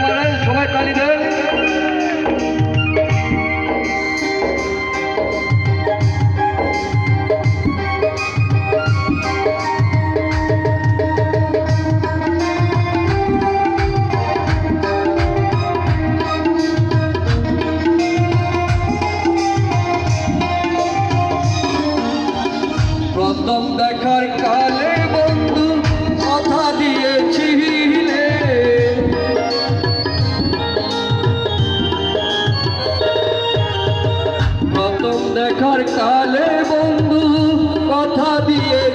মহারাজ সবাই কালী দেখার কালে বন্ধু কথা দিয়ে